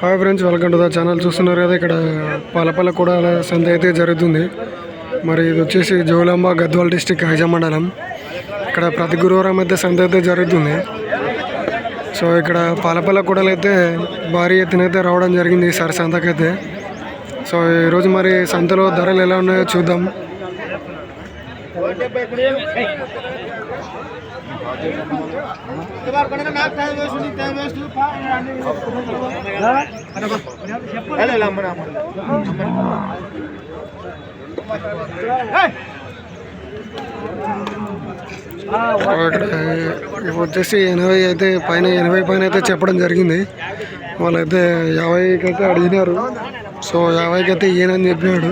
Hi friends welcome to the channel. చూస్తున్నారు కదా ఇక్కడ పాలపల్ల కూడా సంత అయితే జరుగుతుంది. మరి ఇది వచ్చేసి జోలాంబ గద్వాల్ డిస్టిక్ హైజా మండలం. ఇక్కడ ప్రతి గురువారం అయితే సంత అయితే జరుగుతుంది. సో ఇక్కడ పాలపల్ల కూడలు అయితే భారీ ఎత్తున అయితే రావడం జరిగింది ఈసారి సంతకైతే. సో ఈరోజు మరి సంతలో ధరలు ఎలా ఉన్నాయో చూద్దాం. ఇవి వచ్చేసి ఎనభై అయితే పైన ఎనభై పైన అయితే చెప్పడం జరిగింది. వాళ్ళైతే యాభైకి అయితే అడిగినారు. సో యాభైకి అయితే ఈయనని చెప్పినాడు.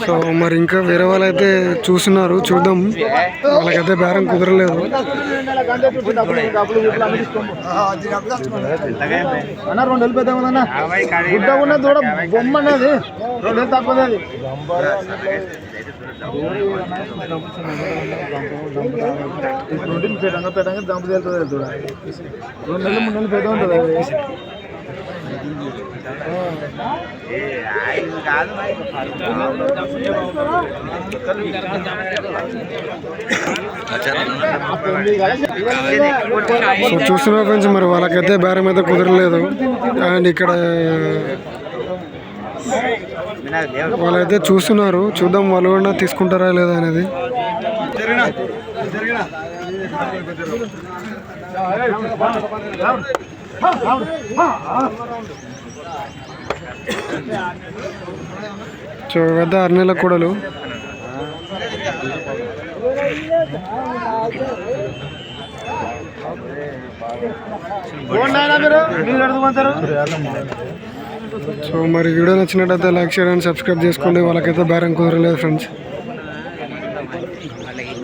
సో మరి ఇంకా వేరే వాళ్ళు అయితే చూస్తున్నారు చూద్దాం వాళ్ళకైతే బేరం కుదరలేదు అన్న రెండు వేలు పెద్ద గుడ్డ ఉన్న దూడ బొమ్మ అన్నది రెండు వేలు తక్కువ రెండు పెట్టంగా పెట్టంగా దంపు తేలుతుంది రెండు నెలలు మూడు నెలలు పెద్ద ఉంటుంది సో చూస్తున్నా ఫ్రెండ్స్ మరి వాళ్ళకైతే బేరం అయితే కుదరలేదు. అండ్ ఇక్కడ వాళ్ళైతే చూస్తున్నారు. చూద్దాం వాళ్ళు కూడా తీసుకుంటారా లేదా అనేది. జరిగిన ఆరు నెలల కూడలు. సో మరి వీడియో నచ్చినట్టయితే లైక్ షేర్ అండ్ సబ్స్క్రైబ్ చేసుకోండి. వాళ్ళకైతే బేరం కుదరలేదు ఫ్రెండ్స్. అలాగే